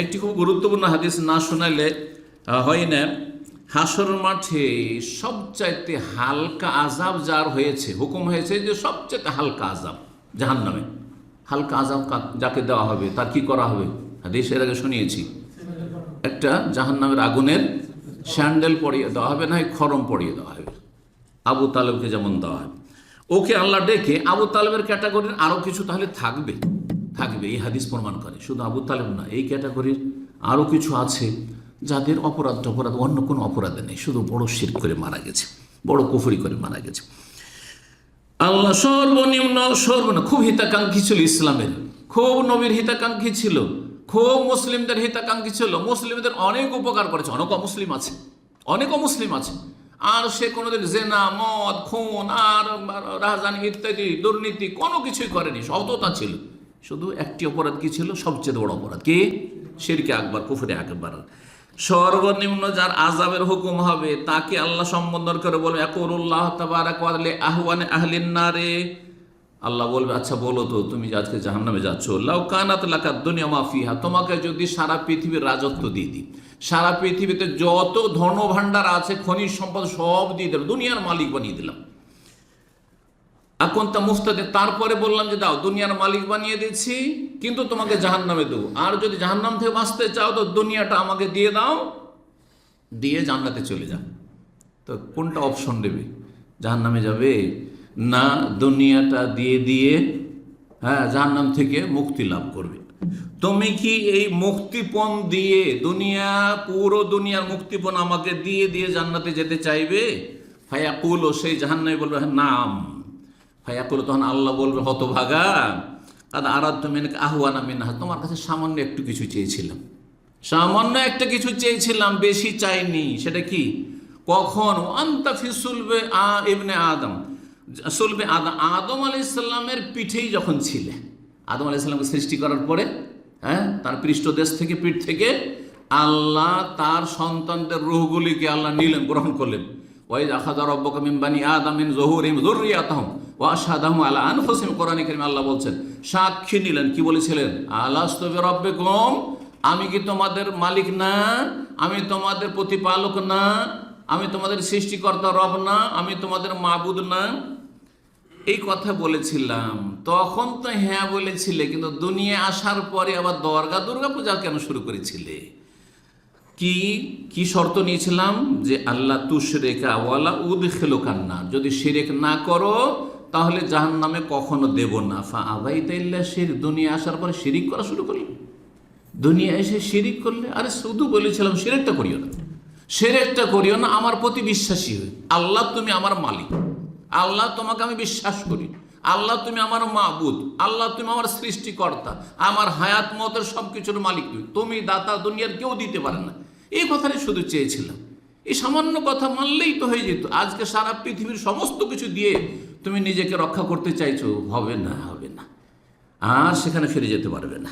একটি খুব গুরুত্বপূর্ণ হাদিস না শোনাইলে হয় না। হাসর মাঠে সবচাইতে হালকা আজাব যার হয়েছে, হুকুম হয়েছে যে সবচাইতে হালকা আজাব জাহান নামে হালকা আজাব যাকে দেওয়া হবে, তার কি করা হবে? হাদিস এর আগে শুনিয়েছি। একটা জাহান নামের আগুনের স্যান্ডেল পরিয়ে দেওয়া হবে, না খরম পরিয়ে দেওয়া হবে? আবু তালেবকে যেমন দেওয়া হয় ওকে আল্লাহ ডেকে আবু তালেবের ক্যাটাগরির আরও কিছু তাহলে থাকবে। থাকবে, এই হাদিস প্রমাণ করে। শুধু আবু তালেব না, এই ক্যাটাগরির আরও কিছু আছে যাদের অপরাধ অপরাধ অন্য কোনো অপরাধে নেই। শুধু বড় শির করে মারা গেছে, বড় কুফরি করে মারা গেছে। আল্লাহ সর্বনিম্ন সর্বনিম্ন, খুব হিতাকাঙ্ক্ষী ছিল ইসলামের। খুব নবীর হিতাকাঙ্ক্ষী ছিল, খুব মুসলিমদের হিতাকাঙ্ক্ষী ছিল। মুসলিমদের অনেক উপকার করেছে, অনেক অমুসলিম আছে, অনেক অমুসলিম আছে। আর সে কোনোদিন জেনা, মদ, খুন, আর রাজধানী ইত্যাদি, দুর্নীতি, কোনো কিছুই করেনি, সততা ছিল। শুধু একটি অপরাধ কি ছিল? সবচেয়ে বড় অপরাধ কি? শিরকে আকবর, কুফরে আকবর। সর্বনিম্ন যার আজাবের হুকুম হবে, তাকে আল্লাহ সম্বোধন করে বলবে একরুল্লাহ তাবারাক ওয়া তাআলা আহওয়ানে আহলিন আল্লাহ বলবে আচ্ছা বলো তো, তুমি আজকে জাহান্নামে যাচ্ছ, লাউ কানাত লাকা দুনিয়া মাফিহা তোমাকে যদি সারা পৃথিবীর রাজত্ব দিয়ে দিই, সারা পৃথিবীতে যত ধন ভাণ্ডার আছে, খনিজ সম্পদ সব দিয়ে দিলাম, দুনিয়ার মালিক বানিয়ে দিলাম এখন তা তারপরে বললাম যে দাও দুনিয়ার মালিক বানিয়ে দিচ্ছি কিন্তু তোমাকে জাহান্নামে দেবো। আর যদি জাহান্নাম থেকে বাঁচতে চাও তো দুনিয়াটা আমাকে দিয়ে দাও দিয়ে জান্নাতে চলে যাও তো কোনটা অপশন নেবে? জাহান্নামে যাবে? না দুনিয়াটা দিয়ে দিয়ে হ্যাঁ জাহান্নাম থেকে মুক্তি লাভ করবে। তুমি কি এই মুক্তিপণ দিয়ে দুনিয়া পুরো দুনিয়ার মুক্তিপণ আমাকে দিয়ে দিয়ে জান্নাতে যেতে চাইবে? ফায়াকুল ও সেই জাহান্নামে বলবে হ্যাঁ, নাম। ফায়াকুল তখন আল্লাহ বলবে, হতভাগা। কাদ আরাধ্য মেনকে আহ্বানা মিনহা। তোমার কাছে সামান্য একটু কিছু চেয়েছিলাম। সামান্য একটা কিছু চেয়েছিলাম, বেশি চাইনি। সেটা কি? কখন? আন্তা ফিসুলবে আ ইবনে আদম। সুলবে আদম আদম আলি ইসলামের পিঠেই যখন ছিলে। আদম আলি ইসলামকে সৃষ্টি করার পরে হ্যাঁ তার পৃষ্ঠদেশ থেকে, পিঠ থেকে আল্লাহ তার সন্তানদের রুহগুলিকে আল্লাহ নিলেন, গ্রহণ করলেন। ওয়াইদ আখাদা রব্বকা মিন বানি আদামিন জহুরিম যুররিয়াতাহুম ওয়া আশহাদাহুম আলা আনফুসিহিম। কোরআনে কারিমে আল্লাহ বলছেন, সাক্ষী নিলেন, কি বলেছিলেন? আলাস্তু বিরাব্বিকুম, আমি কি তোমাদের মালিক না? আমি তোমাদের প্রতিপালক না? আমি তোমাদের সৃষ্টিকর্তা রব না? আমি তোমাদের মাবুদ না? এই কথা বলেছিলাম। তখন তো হ্যাঁ বলেছিলে, কিন্তু দুনিয়া আসার পরে আবার দর্গা দুর্গা পূজা কেন শুরু করেছিলে? কি কি শর্ত নিয়েছিলাম? যে আল্লাহ তুশরেকা ওয়ালা উদ খেলো কান্না যদি শিরেক না করো, তাহলে জাহান নামে কখনো দেব না। ফা আবাই তাইল্লা শির দুনিয়া আসার পরে শিরিক করা শুরু করলে। দুনিয়া এসে শিরিক করলে, আরে শুধু বলেছিলাম শিরেকটা করিও না। শিরেকটা করিও না, আমার প্রতি বিশ্বাসী হই আল্লাহ তুমি আমার মালিক। আল্লাহ তোমাকে আমি বিশ্বাস করি। আল্লাহ তুমি আমার মাবুদ। আল্লাহ তুমি আমার সৃষ্টিকর্তা। আমার হায়াত মতের সব কিছুর মালিক তুমি। তুমি দাতা দুনিয়ার কেউ দিতে পারে না। এই কথাটাই শুধু চেয়েছিলাম। এই সামান্য কথা মানলেই তো হয়ে যেত। আজকে সারা পৃথিবীর সমস্ত কিছু দিয়ে তুমি নিজেকে রক্ষা করতে চাইছো, হবে না হবে না। আর সেখানে ফিরে যেতে পারবে না।